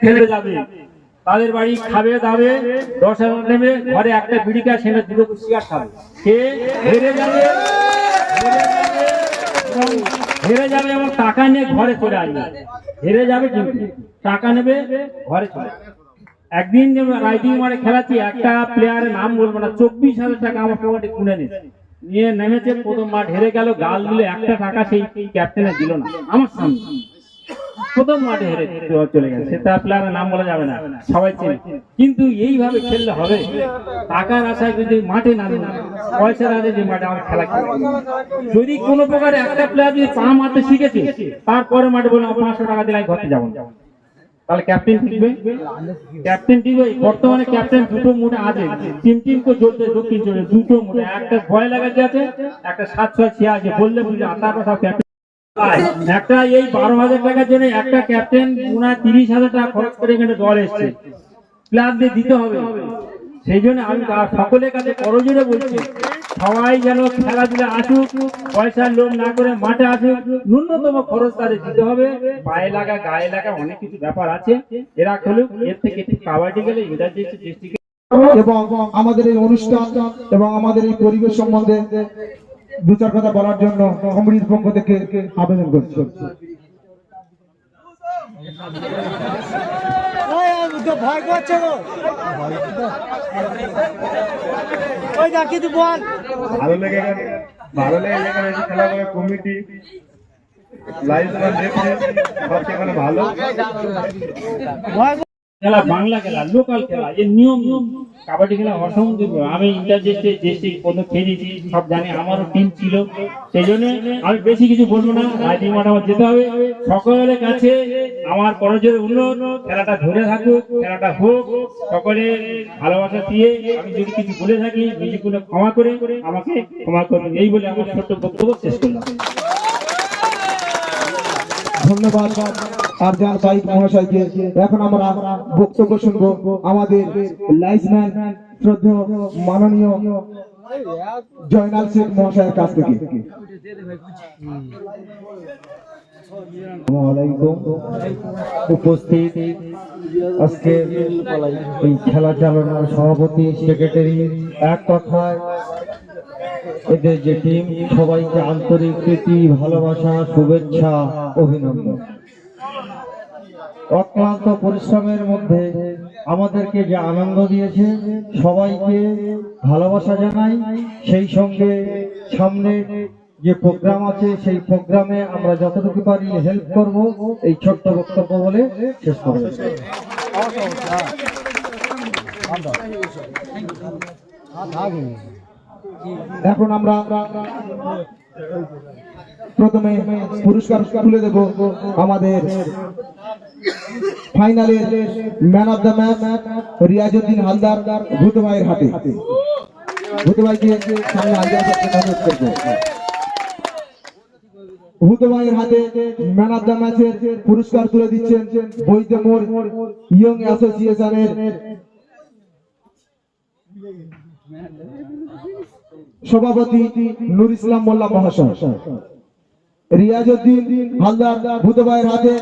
খেলে যাবে। তাদের বাড়ি খাবে দাবে, দশ হাজার নেবে ঘরে একটা বিড়ি খায়, সেখানে দুটো সিগার খাবে। সে হেরে যাবে? হেরে যাবে এবং টাকা নিয়ে ঘরে চলে আসবে। হেরে যাবে কিন্তু। টাকা নেবে, ঘরে চলে। একদিন রাইডিং মারে খেলাচ্ছি, একটা প্লেয়ারের নাম বলব না, চব্বিশ হাজার টাকা আমার পকেটে খুলে নিয়েছে। নিয়ে নেমেছে, প্রথম মাঠ হেরে গেল, গাল দিলে, একটা টাকা সেই ক্যাপ্টেনে দিল না, আমার সামনে। প্রথম মাঠে হেরে চলে গেছে। সেটা প্লেয়ারের নাম বলা যাবে না। সবাই চেনে। কিন্তু এইভাবে খেললে হবে? টাকার আশায় যদি মাঠে না পয়সার আগে যে মাঠে আমার খেলা খেলে যদি কোনো প্রকারে একটা প্লেয়ার যদি পা মারতে শিখেছে তারপরে মাঠে বলে পাঁচশো টাকা দিলে ঘরতে যাব তাহলে ক্যাপ্টেন টিকবে ক্যাপ্টেন টিকবে বর্তমানে ক্যাপ্টেন দুটো মোটে আছে। টিম টিম করে চলতে দক্ষিণ দুটো মোটে। একটা ভয় লাগাচ্ছে আছে, একটা সাত ছয় ছিয়া আছে বললে বুঝলে তারপর সব ক্যাপ্টেন একটা এই বারো হাজার টাকার জন্য একটা ক্যাপ্টেন উনার তিরিশ হাজার টাকা খরচ করে এখানে দল এসছে। প্লেয়ারদের দিতে হবে। সেই জন্য আমি সকলের কাছে করজোরে বলছি, সবাই যেন খেলাধুলা আসুক, পয়সার না করে মাঠে আসুক, ন্যূনতম খরচ তাদের দিতে হবে। পায়ে লাগা, গায়ে লাগা অনেক কিছু ব্যাপার আছে। এরা খেলুক, এর থেকে কাবাডি গেলে এবং আমাদের এই অনুষ্ঠান এবং আমাদের এই পরিবেশ সম্বন্ধে দু চার কথা বলার জন্য কমিটির পক্ষ থেকে আবেদন করছি। ভয় করছে গো। ওই যাকে তুই বল। ভালো লেগে গেছে ভালো লেগে যেখানে খেলা করে কমিটি। লাইভ দেখছে সব সেখানে ভালো। খেলা, বাংলা খেলা লোকাল খেলা এর নিয়ম, কাবাডি খেলা অসংখ্য আমি ইন্টার ডিস্ট্রিক্ট ডিস্ট্রিক্ট কোনো খেলেছি, সব জানি আমারও টিম ছিল। সেই জন্য আমি বেশি কিছু বলব না মাঠ আমার যেতে হবে। সকলের কাছে আমার করজের উন্নয়ন খেলাটা ধরে থাকুক, খেলাটা হোক সকলে ভালোবাসা দিয়ে আমি যদি কিছু বলে থাকি নিজেগুলো ক্ষমা করে আমাকে ক্ষমা করবেন এই বলে আমার ছোট্ট বক্তব্য শেষ করলাম। ধন্যবাদ। আরজান সাইদ মহাশয়কে এখন আমরা বক্তব্য শুনব আমাদের লাইসম্যান শ্রদ্ধেয় মাননীয় জয়নাল শেখ মহাশয়ের কাছ থেকে। উপস্থিত আজকে এই খেলা চালানোর সভাপতি, সেক্রেটারি এক কথায় এদের যে টিম, সবাইকে আন্তরিক প্রীতি, ভালোবাসা, শুভেচ্ছা, অভিনন্দন। অক্লান্ত পরিশ্রমের মধ্যে আমাদেরকে যে আনন্দ দিয়েছে, সবাইকে ভালোবাসা জানাই। সেই সঙ্গে সামনে যে প্রোগ্রাম আছে, সেই প্রোগ্রামে আমরা যতটুকু পারি হেল্প করব। এই ছোট্ট বক্তব্য বলে শেষ করব। এখন আমরা প্রথমে পুরস্কার তুলে দেব আমাদের ফাইনালের man of the match Riazuddin Haldar ভূত ভাইয়ের হাতে সামনে আগে আসার হাতে ম্যান অফ দ্য ম্যাচের পুরস্কার তুলে দিচ্ছেন ইয়ং অ্যাসোসিয়েশনের সভাপতি নুর ইসলাম মোল্লা মহাশয়। রিয়াজউদ্দিন হালদার ভূত ভাইয়ের হাতে